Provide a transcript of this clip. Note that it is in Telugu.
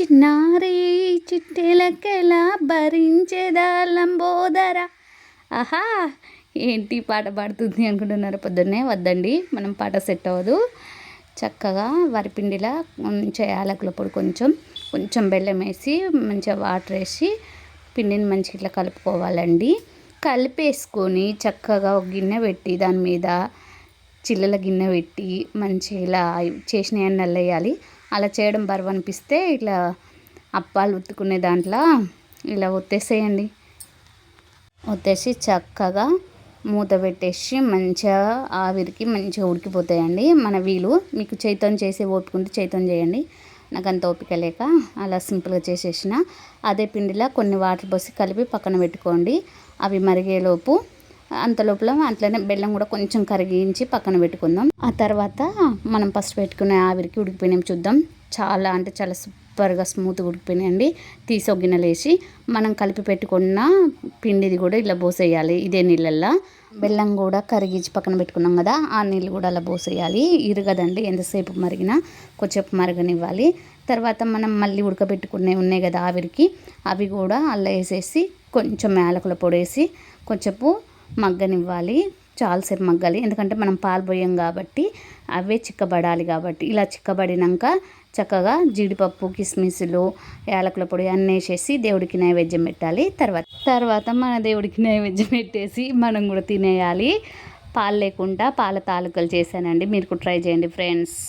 చిన్నారి చిట్టెలకెలా భరించేదా లంబోదర? ఆహా ఏంటి పాట పాడుతుంది అనుకుంటున్నారు? పొద్దున్నే వద్దండి మనం పాట సెట్ అవ్వదు. చక్కగా వరిపిండిలా మంచిగా యాలకుల పొడి కొంచెం కొంచెం బెల్లం వేసి మంచిగా వాటర్ వేసి పిండిని మంచిగా ఇట్లా కలుపుకోవాలండి. కలిపేసుకొని చక్కగా ఒక గిన్నె పెట్టి దాని మీద చిల్లల గిన్నె పెట్టి మంచిగా ఇలా చేసిన నల్లేయాలి. అలా చేయడం బరువు అనిపిస్తే ఇట్లా అప్పాలు ఉత్తుకునే దాంట్లో ఇలా ఒత్తేసేయండి. ఒత్తేసి చక్కగా మూత పెట్టేసి మంచిగా ఆవిరికి మంచిగా ఉడికిపోతాయండి. మన వీలు మీకు చైతన్ చేసే ఓపుకుంటే చైతన్ చేయండి. నాకు అంత ఓపిక లేక అలా సింపుల్గా చేసేసిన. అదే పిండిలో కొన్ని వాటర్ పోసి కలిపి పక్కన పెట్టుకోండి. అవి మరిగేలోపు అంత లోపల అట్లనే బెల్లం కూడా కొంచెం కరిగించి పక్కన పెట్టుకుందాం. ఆ తర్వాత మనం ఫస్ట్ పెట్టుకునే ఆవిరికి ఉడికిపోయినాం చూద్దాం. చాలా అంటే చాలా సూపర్గా స్మూత్గా ఉడికిపోయినాయండి. తీసి ఒక గిన్నెలు వేసి మనం కలిపి పెట్టుకున్న పిండిది కూడా ఇలా పోసేయాలి ఇదే నీళ్ళల్లో. బెల్లం కూడా కరిగించి పక్కన పెట్టుకున్నాం కదా ఆ నీళ్ళు కూడా అలా పోసేయాలి. ఇరగదండి ఎంతసేపు మరిగినా కొంచెంసేపు మరగనివ్వాలి. తర్వాత మనం మళ్ళీ ఉడకబెట్టుకునే ఉన్నాయి కదా ఆవిరికి అవి కూడా అలా వేసేసి కొంచెం యాలకుల పొడి వేసి కొంచెంపు మగ్గనివ్వాలి. చాలాసేపు మగ్గాలి. ఎందుకంటే మనం పాలు పోయాం కాబట్టి అవే చిక్కబడాలి కాబట్టి. ఇలా చిక్కబడినాక చక్కగా జీడిపప్పు కిస్మిస్లు యాలకుల పొడి అన్నీ వేసేసి దేవుడికి నైవేద్యం పెట్టాలి. తర్వాత తర్వాత మన దేవుడికి నైవేద్యం పెట్టేసి మనం కూడా తినేయాలి. పాలు లేకుండా పాల తాలూకలు చేశానండి. మీరు కూడా ట్రై చేయండి ఫ్రెండ్స్.